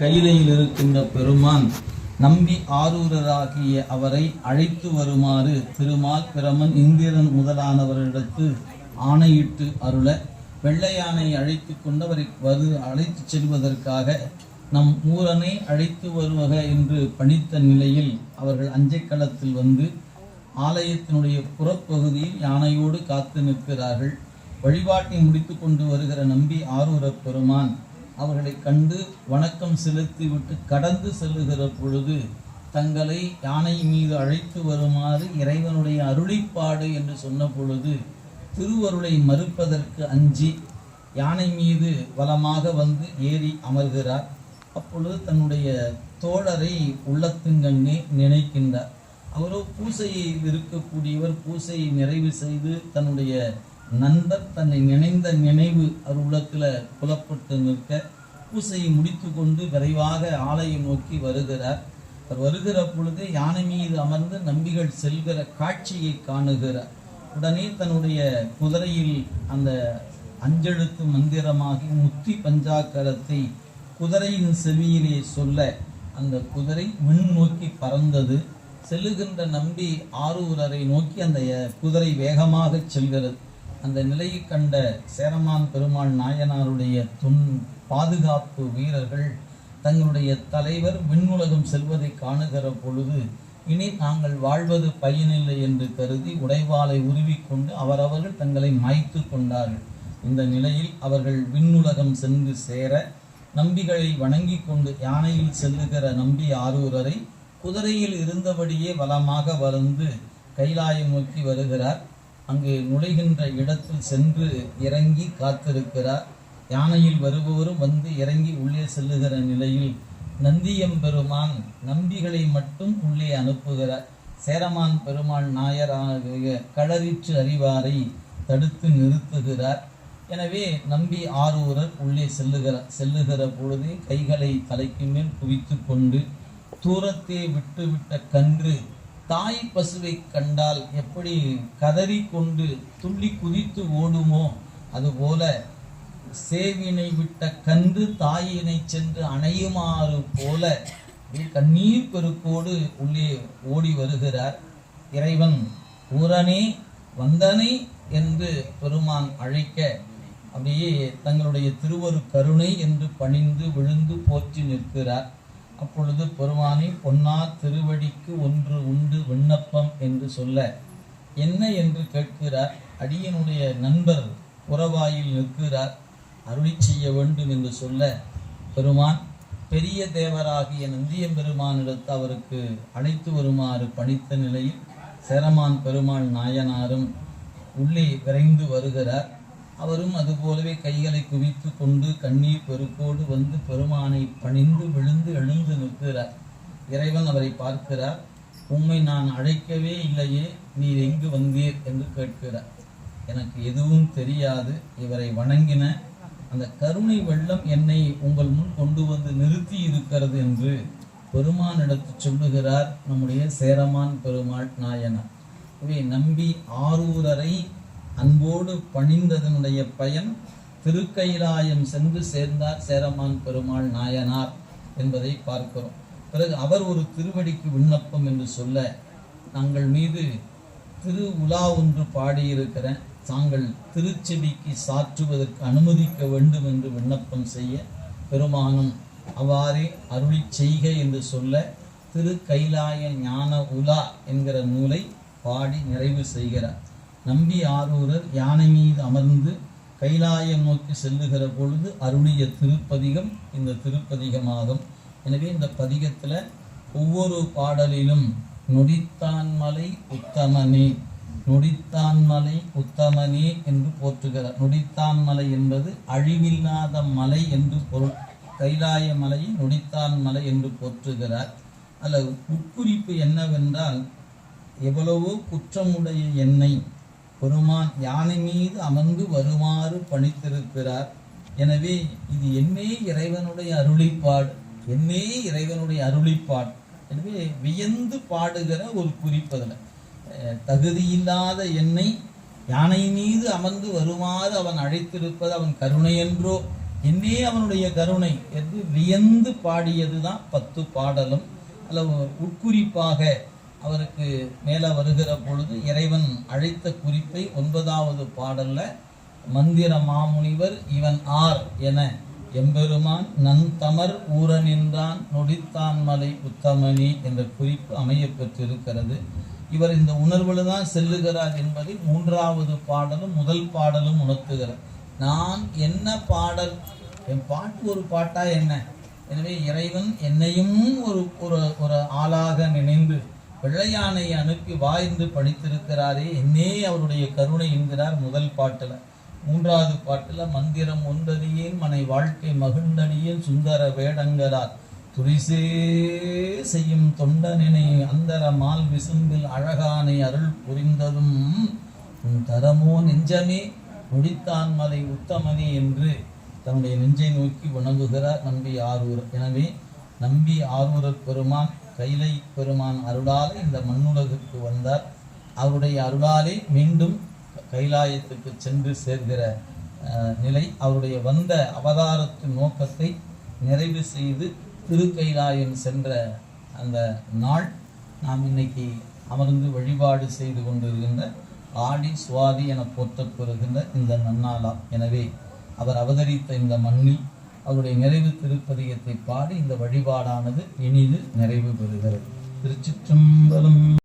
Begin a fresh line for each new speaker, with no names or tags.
கையிலையில் இருக்கின்ற பெருமான் நம்பி ஆரூரராகிய அவரை அழைத்து வருமாறு திருமால் பிரமன் இந்திரன் முதலானவரிடத்து ஆணையிட்டு அருள வெள்ளையானை அழைத்து கொண்டவரை வரு அழைத்து செல்வதற்காக நம் ஊரனை அழைத்து வருவக என்று பணித்த நிலையில் அவர்கள் அஞ்சைக்களத்தில் வந்து ஆலயத்தினுடைய புறப்பகுதியில் யானையோடு காத்து நிற்கிறார்கள். வழிபாட்டை முடித்து கொண்டு வருகிற நம்பி ஆரூரப் பெருமான் அவர்களை கண்டு வணக்கம் செலுத்திவிட்டு கடந்து செல்லுகிற பொழுது தங்களை யானை மீது அழைத்து வருமாறு இறைவனுடைய அருளிப்பாடு என்று சொன்ன பொழுது திருவருளை மறுப்பதற்கு அஞ்சி யானை மீது வளமாக வந்து ஏறி அமர்கிறார். அப்பொழுது தன்னுடைய தோழரை உள்ளத்துங்கண்ணே நினைக்கின்றார். அவரோ பூசையில் இருக்கக்கூடியவர் பூசையை நிறைவு செய்து தன்னுடைய நண்பர் தன்னை நினைந்த நினைவு அருளத்தில் புலப்பட்டு நிற்க பூசையை முடித்து கொண்டு விரைவாக ஆலயம் நோக்கி வருகிறார். அவர் வருகிற பொழுது யானை மீது அமர்ந்து நம்பிகள் செல்கிற காட்சியை காணுகிறார். உடனே தன்னுடைய குதிரையில் அந்த அஞ்செழுத்து மந்திரமாகி முத்தி பஞ்சாக்கரத்தை குதிரையின் செவியிலே சொல்ல அந்த குதிரை மின் நோக்கி பறந்தது. செல்லுகின்ற நம்பி ஆரூரரை நோக்கி அந்த குதிரை வேகமாக செல்கிறது. அந்த நிலையை கண்ட சேரமான் பெருமாள் நாயனாருடைய துன் பாதுகாப்பு வீரர்கள் தங்களுடைய தலைவர் விண்ணுலகம் செல்வதை காணுகிற பொழுது இனி நாங்கள் வாழ்வது பயனில்லை என்று கருதி உடைவாளை உருவிக்கொண்டு அவரவர்கள் தங்களை மாய்த்து கொண்டார்கள். இந்த நிலையில் அவர்கள் விண்ணுலகம் சென்று சேர நம்பிகளை வணங்கி கொண்டு யானையில் செல்லுகிற நம்பி ஆரூரரை குதிரையில் இருந்தபடியே வளமாக வளர்ந்து கைலாயம் நோக்கி வருகிறார். அங்கு நுழைகின்ற இடத்தில் சென்று இறங்கி காத்திருக்கிறார். யானையில் வருபவரும் வந்து இறங்கி உள்ளே செல்லுகிற நிலையில் நந்தியம்பெருமான் நம்பிகளை மட்டும் உள்ளே அனுப்புகிறார். சேரமான் பெருமான் நாயராக களறிற்று அறிவாரை தடுத்து நிறுத்துகிறார். எனவே நம்பி ஆரூரர் உள்ளே செல்லுகிறார் செல்லுகிற பொழுதே கைகளை தலைக்கு மேல் குவித்து கொண்டு தூரத்தே விட்டுவிட்ட கன்று தாய் பசுவை கண்டால் எப்படி கதறி கொண்டு துள்ளி குதித்து ஓடுமோ அதுபோல சேவினை விட்ட கன்று தாயினை சென்று அணையுமாறு போல கண்ணீர் பெருக்கோடு உள்ளே ஓடி வருகிறார். இறைவன் ஊரனே வந்தனை என்று பெருமான் அழைக்க அப்படியே தங்களுடைய திருவரு கருணை என்று பணிந்து விழுந்து போற்றி நிற்கிறார். அப்பொழுது பெருமானே பொன்னா திருவடிக்கு ஒன்று உண்டு விண்ணப்பம் என்று சொல்ல என்ன என்று கேட்கிறார்? அடியனுடைய நண்பர் புறவாயில் நிற்கிறார் அருளி செய்ய வேண்டும் என்று சொல்ல பெருமான் பெரிய தேவராகிய நந்தியம் பெருமானிடத்து அவருக்கு அழைத்து வருமாறு பணித்த நிலையில் சேரமான் பெருமாள் நாயனாரும் உள்ளே விரைந்து வருகிறார். அவரும் அதுபோலவே கைகளை குவித்து கொண்டு கண்ணீர் பெருக்கோடு வந்து பெருமானை பணிந்து விழுந்து எழுந்து நிற்கிறார். இறைவன் அவரை பார்க்கிறார். உம்மை நான் அழைக்கவே இல்லையே நீர் எங்கு வந்தீர்? என்று கேட்கிறார். எனக்கு எதுவும் தெரியாது. இவரை வணங்கின அந்த கருணை வெள்ளம் என்னை உங்கள் முன் கொண்டு வந்து நிறுத்தி இருக்கிறது என்று பெருமானிடத்து சொல்லுகிறார் நம்முடைய சேரமான் பெருமாள் நாயனார். இவை நம்பி ஆரூரரை அன்போடு பணிந்ததனுடைய பயன் திருக்கைலாயம் சென்று சேர்ந்தார் சேரமான் பெருமாள் நாயனார் என்பதை பார்க்கிறோம். பிறகு அவர் ஒரு திருவடிக்கு விண்ணப்பம் என்று சொல்ல நாங்கள் மீது திரு உலா ஒன்று பாடியிருக்கிறேன். தாங்கள் திருச்செடிக்கு சாற்றுவதற்கு அனுமதிக்க வேண்டும் என்று விண்ணப்பம் செய்ய பெருமானும் அவ்வாறே அருளி செய்க என்று சொல்ல திரு கைலாய ஞான உலா என்கிற நூலை பாடி நிறைவு செய்கிறார். நம்பி ஆரூரர் யானை மீது அமர்ந்து கைலாயம் நோக்கி செல்லுகிற பொழுது அருளிய திருப்பதிகம் இந்த திருப்பதிகமாகும். எனவே இந்த பதிகத்தில் ஒவ்வொரு பாடலிலும் நொடித்தான்மலை உத்தமனே நொடித்தான்மலை உத்தமனே என்று போற்றுகிறார் நொடித்தான்மலை என்பது அழிவில்லாத மலை என்று பொருள் கைலாய மலையை நொடித்தான் மலை என்று போற்றுகிறார். அல்ல உட்குறிப்பு என்னவென்றால் எவ்வளவோ குற்றமுடைய என்னை பெருமான் யானை மீது அமர்ந்து வருமாறு பணித்திருக்கிறார். எனவே இது என்னே இறைவனுடைய அருளிப்பாடு என்னே இறைவனுடைய அருளிப்பாடு. எனவே வியந்து பாடுகிற ஒரு குறிப்பதில் தகுதியில்லாத என்னை யானை மீது அமர்ந்து வருமாறு அவன் அழைத்திருப்பது அவன் கருணை என்றோ என்னே அவனுடைய கருணை என்று வியந்து பாடியதுதான் பத்து பாடலும். அல்ல உட்குறிப்பாக அவருக்கு மேலே வருகிற பொழுது இறைவன் அழைத்த குறிப்பை ஒன்பதாவது பாடல்ல மந்திர மாமுனிவர் இவன் ஆர் என எம்பெருமான் நன்தமர் ஊர நின்றான் நொடித்தான் மலை உத்தமணி என்ற குறிப்பு அமைய பெற்றிருக்கிறது. இவர் இந்த உணர்வுல தான் செல்லுகிறார் என்பதை மூன்றாவது பாடலும் முதல் பாடலும் உணர்த்துகிறார். நான் என்ன பாடல்? என் பாட்டு ஒரு பாட்டா என்ன? எனவே இறைவன் என்னையும் ஒரு ஒரு ஒரு ஆளாக நினைந்து பிழையானை அனுப்பி வாய்ந்து படித்திருக்கிறாரே என்னே அவருடைய கருணை என்கிறார் முதல் பாட்டில். மூன்றாவது பாட்டில் மந்திரம் ஒன்றறியேன் மனை வாழ்க்கை மகிழ்ந்தடியேன் சுந்தர வேடங்களார் துரிசே செய்யும் தொண்டனினை அந்தர மால் விசும்பில் அழகானை அருள் புரிந்ததும் உன் தரமோ நெஞ்சமே முடித்தான் மலை உத்தமனே என்று தன்னுடைய நெஞ்சை நோக்கி வணங்குகிறார் நம்பி ஆரூர். எனவே நம்பி ஆரூரப் பெருமான் கைலை பெருமான் அருளாலே இந்த மண்ணுலகுக்கு வந்தார். அவருடைய அருளாலே மீண்டும் கைலாயத்துக்கு சென்று சேர்கிற நிலை அவருடைய வந்த அவதாரத்தின் நோக்கத்தை நிறைவு செய்து திருக்கைலாயம் சென்ற அந்த நாள் நாம் இன்னைக்கு அமர்ந்து வழிபாடு செய்து கொண்டிருக்கின்ற ஆடி சுவாதி என போற்றப்பெறுகின்ற இந்த நன்னாளா எனவே அவர் அவதரித்த இந்த மண்ணில் அவருடைய நிறைவு திருப்பதிகத்தை பாடி இந்த வழிபாடானது இனிது நிறைவு பெறுகிறது. திருச்சிற்றம்பலம்